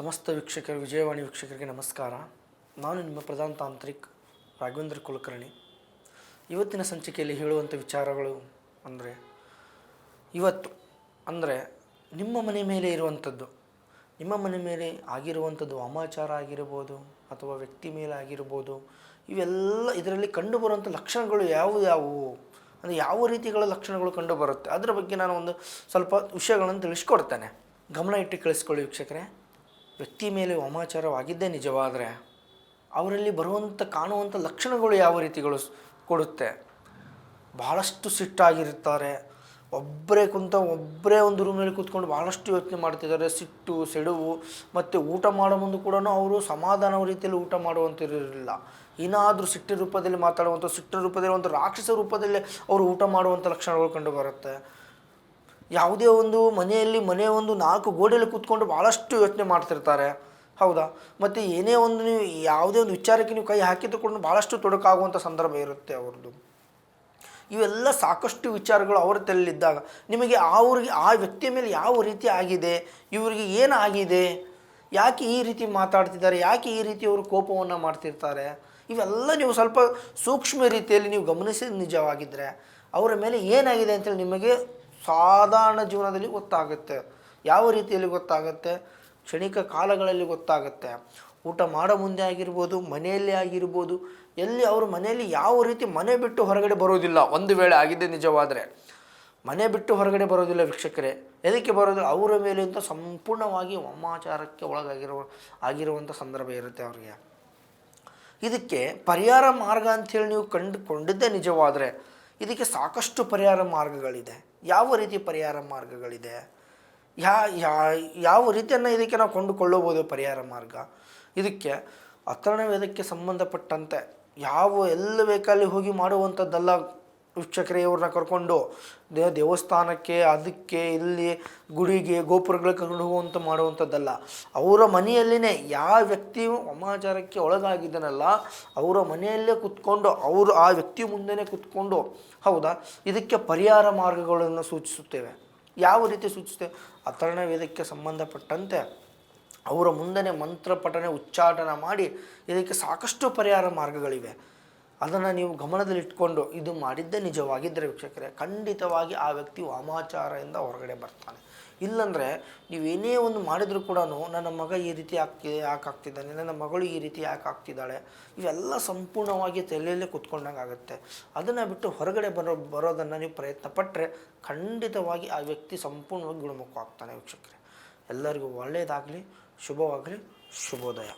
ಸಮಸ್ತ ವೀಕ್ಷಕರು, ವಿಜಯವಾಣಿ ವೀಕ್ಷಕರಿಗೆ ನಮಸ್ಕಾರ. ನಾನು ನಿಮ್ಮ ಪ್ರಧಾನ ತಾಂತ್ರಿಕ್ ರಾಘವೇಂದ್ರ ಕುಲಕರ್ಣಿ. ಇವತ್ತಿನ ಸಂಚಿಕೆಯಲ್ಲಿ ಹೇಳುವಂಥ ವಿಚಾರಗಳು ಅಂದರೆ, ಇವತ್ತು ಅಂದರೆ ನಿಮ್ಮ ಮನೆ ಮೇಲೆ ಇರುವಂಥದ್ದು, ನಿಮ್ಮ ಮನೆ ಮೇಲೆ ಆಗಿರುವಂಥದ್ದು ಅಮಾಚಾರ ಆಗಿರ್ಬೋದು ಅಥವಾ ವ್ಯಕ್ತಿ ಮೇಲೆ ಆಗಿರ್ಬೋದು, ಇವೆಲ್ಲ ಇದರಲ್ಲಿ ಕಂಡುಬರುವಂಥ ಲಕ್ಷಣಗಳು ಯಾವುವು ಯಾವುವು? ಅಂದರೆ ಯಾವ ರೀತಿಗಳ ಲಕ್ಷಣಗಳು ಕಂಡುಬರುತ್ತೆ? ಅದರ ಬಗ್ಗೆ ನಾನು ಒಂದು ಸ್ವಲ್ಪ ವಿಷಯಗಳನ್ನು ತಿಳಿಸ್ಕೊಡ್ತೇನೆ. ಗಮನ ಇಟ್ಟು ಕಳಿಸ್ಕೊಳ್ಳಿ ವೀಕ್ಷಕರೇ. ವ್ಯಕ್ತಿ ಮೇಲೆ ವಾಮಾಚಾರವಾಗಿದ್ದೇ ನಿಜವಾದರೆ ಅವರಲ್ಲಿ ಬರುವಂಥ, ಕಾಣುವಂಥ ಲಕ್ಷಣಗಳು ಯಾವ ರೀತಿಗಳು ಕೊಡುತ್ತೆ? ಭಾಳಷ್ಟು ಸಿಟ್ಟಾಗಿರ್ತಾರೆ ಒಬ್ಬರೇ ಕುಂತ ಒಬ್ಬರೇ ಒಂದು ರೂಮ್ನಲ್ಲಿ ಕೂತ್ಕೊಂಡು ಭಾಳಷ್ಟು ಯೋಚನೆ ಮಾಡ್ತಿದ್ದಾರೆ. ಸಿಟ್ಟು, ಸೆಡುವು ಮತ್ತು ಊಟ ಮಾಡೋ ಮುಂದೆ ಕೂಡ ಅವರು ಸಮಾಧಾನ ರೀತಿಯಲ್ಲಿ ಊಟ ಮಾಡುವಂತಿರಲಿಲ್ಲ ಏನಾದರೂ ಸಿಟ್ಟಿನ ರೂಪದಲ್ಲಿ ಮಾತಾಡುವಂಥ, ಸಿಟ್ಟಿನ ರೂಪದಲ್ಲಿ ಒಂದು ರಾಕ್ಷಸ ರೂಪದಲ್ಲಿ ಅವರು ಊಟ ಮಾಡುವಂಥ ಲಕ್ಷಣಗಳು ಕಂಡು ಬರುತ್ತೆ. ಯಾವುದೇ ಒಂದು ಮನೆಯಲ್ಲಿ ಮನೆ ಒಂದು ನಾಲ್ಕು ಗೋಡೆಯಲ್ಲಿ ಕೂತ್ಕೊಂಡು ಭಾಳಷ್ಟು ಯೋಚನೆ ಮಾಡ್ತಿರ್ತಾರೆ. ಹೌದಾ? ಮತ್ತು ಏನೇ ಒಂದು ನೀವು ಯಾವುದೇ ಒಂದು ವಿಚಾರಕ್ಕೆ ನೀವು ಕೈ ಹಾಕಿದ್ದುಕೊಂಡು ಭಾಳಷ್ಟು ತೊಡಕಾಗುವಂಥ ಸಂದರ್ಭ ಇರುತ್ತೆ ಅವ್ರದ್ದು. ಇವೆಲ್ಲ ಸಾಕಷ್ಟು ವಿಚಾರಗಳು ಅವರ ತಲೆಯಲ್ಲಿದ್ದಾಗ ನಿಮಗೆ ಅವ್ರಿಗೆ ಆ ವ್ಯಕ್ತಿಯ ಮೇಲೆ ಯಾವ ರೀತಿ ಆಗಿದೆ, ಇವರಿಗೆ ಆಗಿದೆ, ಯಾಕೆ ಈ ರೀತಿ ಮಾತಾಡ್ತಿದ್ದಾರೆ, ಯಾಕೆ ಈ ರೀತಿ ಅವರು ಕೋಪವನ್ನು ಮಾಡ್ತಿರ್ತಾರೆ, ಇವೆಲ್ಲ ನೀವು ಸ್ವಲ್ಪ ಸೂಕ್ಷ್ಮ ರೀತಿಯಲ್ಲಿ ನೀವು ಗಮನಿಸಿದ ನಿಜವಾಗಿದ್ದರೆ ಅವರ ಮೇಲೆ ಏನಾಗಿದೆ ಅಂತೇಳಿ ನಿಮಗೆ ಸಾಧಾರಣ ಜೀವನದಲ್ಲಿ ಗೊತ್ತಾಗುತ್ತೆ. ಯಾವ ರೀತಿಯಲ್ಲಿ ಗೊತ್ತಾಗುತ್ತೆ? ಕ್ಷಣಿಕ ಕಾಲಗಳಲ್ಲಿ ಗೊತ್ತಾಗುತ್ತೆ. ಊಟ ಮಾಡೋ ಮುಂದೆ ಆಗಿರ್ಬೋದು, ಮನೆಯಲ್ಲಿ ಆಗಿರ್ಬೋದು, ಎಲ್ಲಿ ಅವರು ಮನೆಯಲ್ಲಿ ಯಾವ ರೀತಿ ಮನೆ ಬಿಟ್ಟು ಹೊರಗಡೆ ಬರೋದಿಲ್ಲ. ಒಂದು ವೇಳೆ ಆಗಿದೆ ನಿಜವಾದರೆ. ಮನೆ ಬಿಟ್ಟು ಹೊರಗಡೆ ಬರೋದಿಲ್ಲ ವೀಕ್ಷಕರೇ. ಎದಕ್ಕೆ ಬರೋದಿಲ್ಲ? ಅವರ ಮೇಲೆ ಅಂತ ಸಂಪೂರ್ಣವಾಗಿ ವಾಮಾಚಾರಕ್ಕೆ ಒಳಗಾಗಿರುವ ಆಗಿರುವಂಥ ಸಂದರ್ಭ ಇರುತ್ತೆ ಅವರಿಗೆ. ಇದಕ್ಕೆ ಪರಿಹಾರ ಮಾರ್ಗ ಅಂಥೇಳಿ ನೀವು ಕಂಡುಕೊಂಡಿದ್ದೇ ನಿಜವಾದರೆ, ಇದಕ್ಕೆ ಸಾಕಷ್ಟು ಪರಿಹಾರ ಮಾರ್ಗಗಳಿದೆ. ಯಾವ ರೀತಿ ಪರಿಹಾರ ಮಾರ್ಗಗಳಿದೆ? ಯಾ ಯಾ, ಯಾವ ರೀತಿಯನ್ನು ಇದಕ್ಕೆ ನಾವು ಕೊಂಡುಕೊಳ್ಳಬಹುದು ಪರಿಹಾರ ಮಾರ್ಗ? ಇದಕ್ಕೆ ಅಥರ್ಣ ವೇದಕ್ಕೆ ಸಂಬಂಧಪಟ್ಟಂತೆ ಯಾವ ಎಲ್ಲಿ ಬೇಕಲ್ಲಿ ಹೋಗಿ ಮಾಡುವಂಥದ್ದಲ್ಲ ವೀಕ್ಷಕರೇ ಕರ್ಕೊಂಡು ದೇ ದೇವಸ್ಥಾನಕ್ಕೆ, ಅದಕ್ಕೆ, ಇಲ್ಲಿ ಗುಡಿಗೆ, ಗೋಪುರಗಳಿಗೆ ಕರ್ಕೊಂಡು ಹೋಗುವಂಥ ಮಾಡುವಂಥದ್ದಲ್ಲ. ಅವರ ಮನೆಯಲ್ಲಿನೇ ಯಾವ ವ್ಯಕ್ತಿಯು ಸಮಾಚಾರಕ್ಕೆ ಒಳಗಾಗಿದ್ದಾನಲ್ಲ, ಅವರ ಮನೆಯಲ್ಲೇ ಕುತ್ಕೊಂಡು, ಅವರು ಆ ವ್ಯಕ್ತಿ ಮುಂದೆನೇ ಕುತ್ಕೊಂಡು, ಹೌದಾ? ಇದಕ್ಕೆ ಪರಿಹಾರ ಮಾರ್ಗಗಳನ್ನು ಸೂಚಿಸುತ್ತೇವೆ. ಯಾವ ರೀತಿ ಸೂಚಿಸ್ತೇವೆ ಅಥರ್ಣ ವೇದಕ್ಕೆ ಸಂಬಂಧಪಟ್ಟಂತೆ ಅವರ ಮುಂದೆನೇ ಮಂತ್ರ ಪಠನೆ ಉಚ್ಚಾಟನ ಮಾಡಿ ಇದಕ್ಕೆ ಸಾಕಷ್ಟು ಪರಿಹಾರ ಮಾರ್ಗಗಳಿವೆ. ಅದನ್ನು ನೀವು ಗಮನದಲ್ಲಿಟ್ಕೊಂಡು ಇದು ಮಾಡಿದ್ದೇ ನಿಜವಾಗಿದ್ದರೆ ವೀಕ್ಷಕರೇ, ಖಂಡಿತವಾಗಿ ಆ ವ್ಯಕ್ತಿ ವಾಮಾಚಾರದಿಂದ ಹೊರಗಡೆ ಬರ್ತಾನೆ. ಇಲ್ಲಂದರೆ ನೀವೇನೇ ಒಂದು ಮಾಡಿದರೂ ಕೂಡ ನನ್ನ ಮಗ ಈ ರೀತಿ ಆಗ್ತಿ ಯಾಕೆ ಆಗ್ತಿದ್ದಾನೆ ನನ್ನ ಮಗಳು ಈ ರೀತಿ ಯಾಕೆ ಆಗ್ತಿದ್ದಾಳೆ ಇವೆಲ್ಲ ಸಂಪೂರ್ಣವಾಗಿ ತಲೆಯಲ್ಲೇ ಕುತ್ಕೊಂಡಂಗೆ ಆಗುತ್ತೆ. ಅದನ್ನು ಬಿಟ್ಟು ಹೊರಗಡೆ ಬರೋ, ಬರೋದನ್ನು ನೀವು ಪ್ರಯತ್ನ ಪಟ್ಟರೆ ಖಂಡಿತವಾಗಿ ಆ ವ್ಯಕ್ತಿ ಸಂಪೂರ್ಣವಾಗಿ ಗುಣಮುಖ ಆಗ್ತಾನೆ ವೀಕ್ಷಕರೇ. ಎಲ್ಲರಿಗೂ ಒಳ್ಳೆಯದಾಗಲಿ ಶುಭವಾಗಲಿ, ಶುಭೋದಯ.